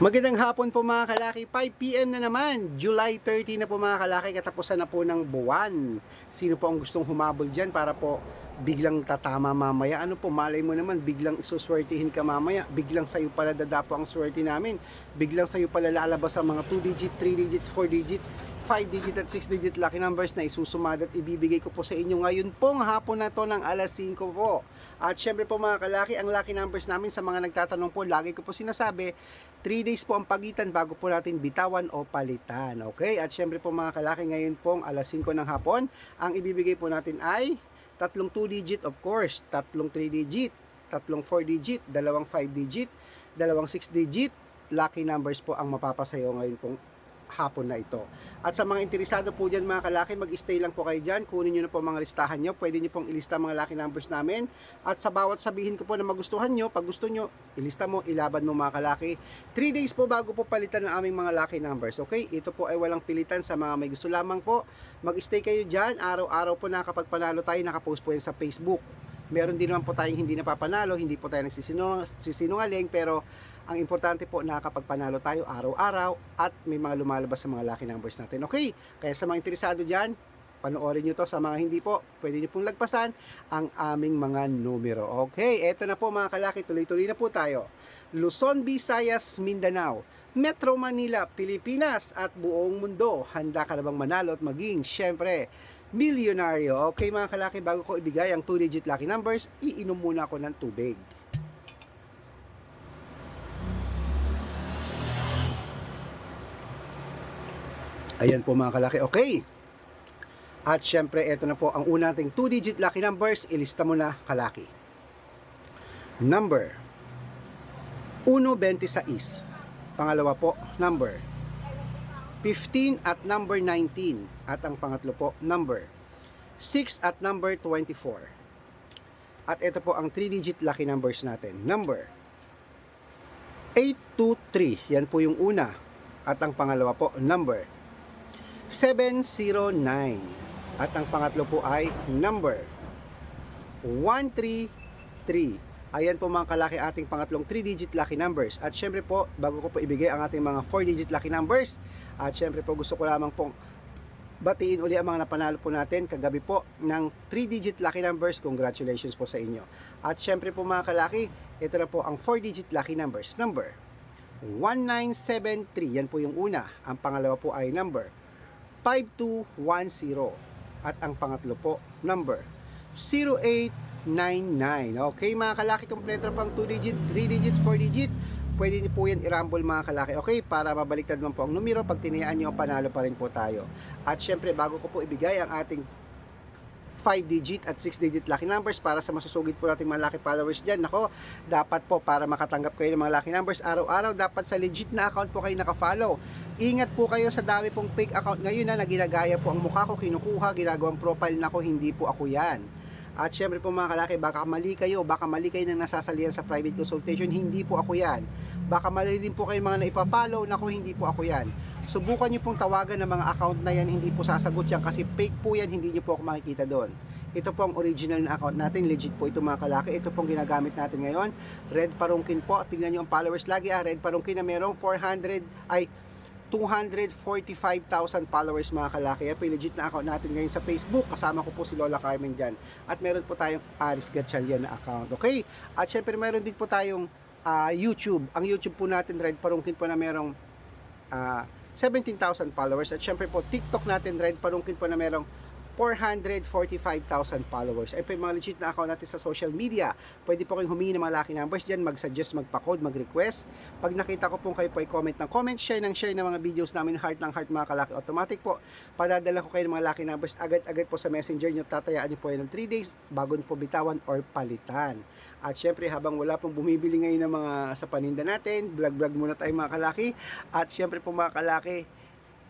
Magandang hapon po mga kalaki, 5pm na naman, July 30 na po mga kalaki, katapusan na po ng buwan. Sino po ang gustong humabol dyan para po biglang tatama mamaya? Ano po, malay mo naman, biglang isuswertihin ka mamaya, biglang sa'yo pala dadapo ang swerte namin, biglang sa'yo pala lalabas ang mga 2 digit, 3 digit, 4 digit, 5 digit at 6 digit lucky numbers na isusumad at ibibigay ko po sa inyo ngayon pong hapon na to ng alas 5 po. At syempre po mga kalaki, ang lucky numbers namin sa mga nagtatanong po, lagi ko po sinasabi, 3 days po ang pagitan bago po natin bitawan o palitan. Okay? At syempre po mga kalaki, ngayon pong alas 5 ng hapon, ang ibibigay po natin ay tatlong 2 digit of course, tatlong 3 digit, tatlong 4 digit, dalawang 5 digit, dalawang 6 digit, lucky numbers po ang mapapasayo ngayon pong hapon na ito. At sa mga interesado po dyan mga kalaki, mag-stay lang po kayo dyan. Kunin nyo na po mga listahan nyo. Pwede nyo pong ilista mga lucky numbers namin. At sa bawat sabihin ko po na magustuhan nyo, pag gusto nyo, ilista mo, ilaban mo mga kalaki. 3 days po bago po palitan ng aming mga lucky numbers. Okay? Ito po ay walang pilitan sa mga may gusto lamang po. Mag-stay kayo dyan. Araw-araw po nakapagpanalo tayo. Nakapost po yan sa Facebook. Meron din naman po tayong hindi napapanalo, hindi po tayo nagsisinungaling, pero ang importante po nakakapagpanalo tayo araw-araw at may mga lumalabas sa mga lucky numbers natin. Okay, kaya sa mga interesado dyan, panoorin nyo to. Sa mga hindi po, pwede nyo pong lagpasan ang aming mga numero. Okay, eto na po mga kalaki, tuloy-tuloy na po tayo. Luzon, Visayas, Mindanao, Metro Manila, Pilipinas at buong mundo. Handa ka na bang manalo at maging, syempre, milyonaryo? Okay mga kalaki, bago ko ibigay ang 2-digit lucky numbers, iinom muna ako ng tubig. Ayan po mga kalaki. Okay. At syempre, ito na po ang una nating 2-digit lucky numbers. Ilista mo na kalaki. Number 126. Pangalawa po, number 15 at number 19. At ang pangatlo po, number 6 at number 24. At ito po ang 3-digit lucky numbers natin. Number 823. Yan po yung una. At ang pangalawa po, number 709. At ang pangatlo po ay number 133. Ayan po mga kalaki ating pangatlong 3-digit lucky numbers. At syempre po, bago ko po ibigay ang ating mga 4-digit lucky numbers, at syempre po gusto ko lamang pong batiin uli ang mga napanalo po natin kagabi po ng 3-digit lucky numbers. Congratulations po sa inyo. At syempre po mga kalaki, ito na po ang 4-digit lucky numbers. Number 1973, yan po yung una. Ang pangalawa po ay number 5210. At ang pangatlo po, number 0899. Okay mga kalaki, kompleto pang 2 digit, 3 digit, 4 digit. Pwede niyo po yan i-rumble mga kalaki. Okay, para mabaliktad man po ang numero, pag tinayaan niyo, panalo pa rin po tayo. At syempre, bago ko po ibigay ang ating 5 digit at 6 digit lucky numbers para sa masusugid po nating mga lucky followers dyan. Nako, dapat po para makatanggap kayo ng mga lucky numbers araw-araw, dapat sa legit na account po kayo nakafollow. Ingat po kayo sa dami pong fake account ngayon na naginagaya po ang mukha ko, kinukuha, ginagawang profile na ko, hindi po ako yan. At syempre po mga kalaki, baka mali kayo, baka mali kayo nang nasasalihan sa private consultation, hindi po ako yan. Baka mali din po kayo mga naipapollow, nako hindi po ako yan. Subukan niyo pong tawagan ng mga account na yan, hindi po sasagot yan kasi fake po yan, hindi niyo po ako makikita doon. Ito po ang original na account natin, legit po ito mga kalaki. Ito pong ginagamit natin ngayon. Red Parungkin po, tingnan niyo ang followers lagi ah, Red Parungkin na merong 400, ay 245,000 followers mga kalaki. Yan yung legit na account natin ngayon sa Facebook. Kasama ko po si Lola Carmen dyan. At meron po tayong Aris Gatchalian na account. Okay? At syempre meron din po tayong ah, YouTube. Ang YouTube po natin, Red Parungkin po na merong ah, 17,000 followers. At syempre po, TikTok natin, Red Parungkin po na merong 445,000 followers. Ay po mga legit na account natin sa social media. Pwede po kayong humingi ng mga lucky numbers dyan, mag-suggest, magpa-code, mag-request. Pag nakita ko po kayo po ay comment ng comment, share ng share ng mga videos namin, heart ng heart mga kalaki. Automatic po, padadala ko kayo ng mga lucky numbers agad-agad po sa messenger nyo. Tatayaan nyo po yan ng 3 days bago nyo po bitawan or palitan. At syempre habang wala pong bumibili ngayon ng mga sa paninda natin, vlog-vlog muna tayo mga kalaki. At syempre po mga kalaki,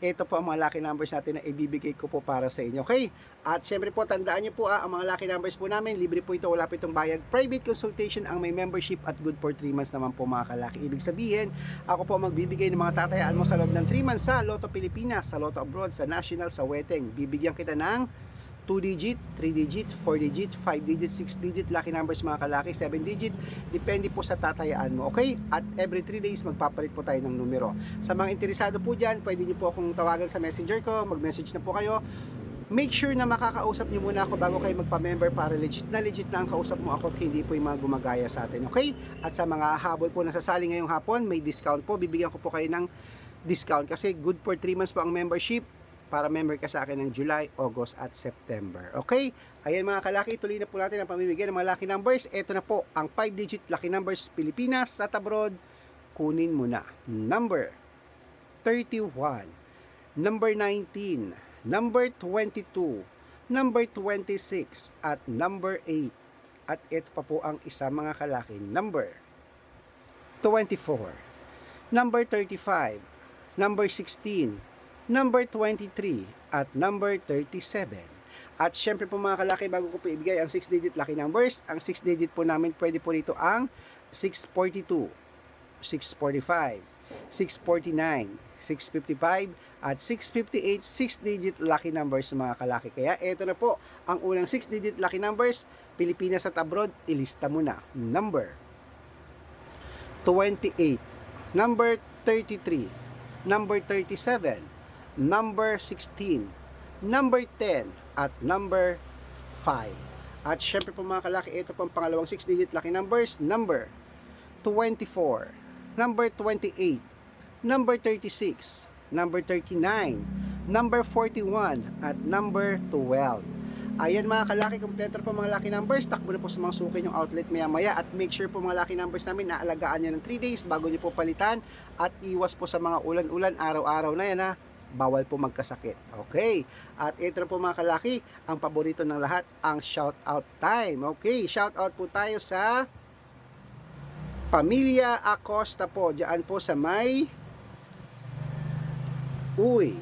ito po ang mga lucky numbers natin na ibibigay ko po para sa inyo. Okay? At syempre po, tandaan nyo po ah, ang mga lucky numbers po namin, libre po ito, wala po itong bayad. Private consultation ang may membership at good for 3 months naman po mga kalaki. Ibig sabihin, ako po magbibigay ng mga tatayaan mo sa loob ng 3 months sa Lotto Pilipinas, sa Lotto Abroad, sa National, sa Weteng. Bibigyan kita ng 2-digit, 3-digit, 4-digit, 5-digit, 6-digit, lucky numbers mga kalaki, 7-digit, depende po sa tatayaan mo, okay? At every 3 days, magpapalit po tayo ng numero. Sa mga interesado po dyan, pwede nyo po akong tawagan sa messenger ko, mag-message na po kayo. Make sure na makakausap nyo muna ako bago kayo magpa-member para legit na legit na ang kausap mo ako at hindi po yung mga gumagaya sa atin, okay? At sa mga habol po na sasali ngayong hapon, may discount po, bibigyan ko po kayo ng discount kasi good for 3 months po ang membership para member ka sa akin ng July, August at September. Okay? Ayan mga kalaki, tuloy na po natin ang pamimigay ng mga lucky numbers. Ito na po ang 5-digit lucky numbers Pilipinas at abroad. Kunin mo na. Number 31, number 19, number 22, number 26, at number 8. At ito pa po ang isa mga kalaki. Number 24, number 35, number 16, number 23, at number 37. At syempre po mga kalaki, bago ko po ibigay ang 6-digit lucky numbers, ang 6-digit po namin pwede po rito ang 642, 645, 649, 655, at 658 6-digit lucky numbers mga kalaki. Kaya ito na po ang unang 6-digit lucky numbers, Pilipinas at abroad, ilista mo na. Number 28, number 33, number 37, number 16, number 10, at number 5. At syempre po mga kalaki, ito po ang pangalawang 6-digit lucky numbers, number 24, number 28, number 36, number 39, number 41, at number 12. Ayan mga kalaki, kompleto po mga lucky numbers. Takbo na po sa mga suki yung outlet maya maya at make sure po mga lucky numbers namin na alagaan nyo ng 3 days bago nyo po palitan at iwas po sa mga ulan-ulan araw-araw na yan ha. Bawal po magkasakit. Okay. At ito po mga kalaki, ang paborito ng lahat, ang shout out time. Okay, shout out po tayo sa Pamilya Acosta po. Diyan po sa may Uy.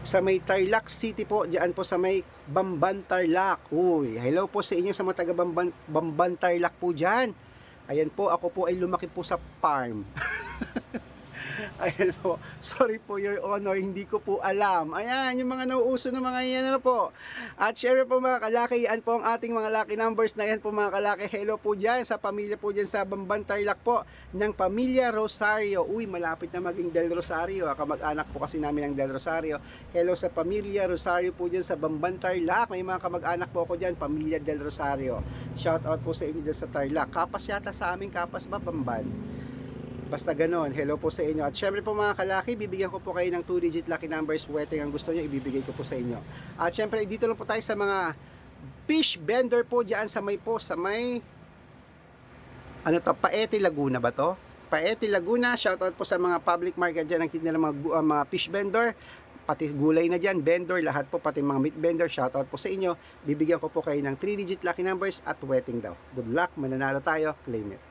Sa may Tarlac City po, diyan po sa may Bamban Tarlac. Uy, hello po sa inyo sa mga taga Bamban, Bamban Tarlac po diyan. Ayan po, ako po ay lumaki po sa farm. Ayan po. Sorry po, Your Honor, hindi ko po alam. Ayan, yung mga nauuso na mga yan ano po. At syempre po mga kalaki, yan po ang ating mga lucky numbers na yan po mga kalaki. Hello po dyan sa pamilya po dyan sa Bamban Tarlac po ng pamilya Rosario. Uy, malapit na maging Del Rosario. ah. Kamag-anak po kasi namin ng Del Rosario. Hello sa pamilya Rosario po dyan sa Bamban Tarlac. May mga kamag-anak po ako dyan, pamilya Del Rosario. Shout out po sa inyo dyan sa Tarlac. Kapas yata sa amin, kapas ba Bamban? Basta ganon, hello po sa inyo. At syempre po mga kalaki, bibigyan ko po kayo ng 2-digit lucky numbers. Wetting ang gusto nyo, ibibigay ko po sa inyo. At syempre, dito lang po tayo sa mga fish vendor po dyan sa may po, sa may ano to, Paete Laguna ba to? Paete Laguna, shoutout po sa mga public market dyan, tinda ng mga, ah, mga fish vendor, pati gulay na dyan, vendor, lahat po, pati mga meat vendor, shoutout po sa inyo. Bibigyan ko po kayo ng 3-digit lucky numbers at wetting daw. Good luck, mananalo tayo, claim it.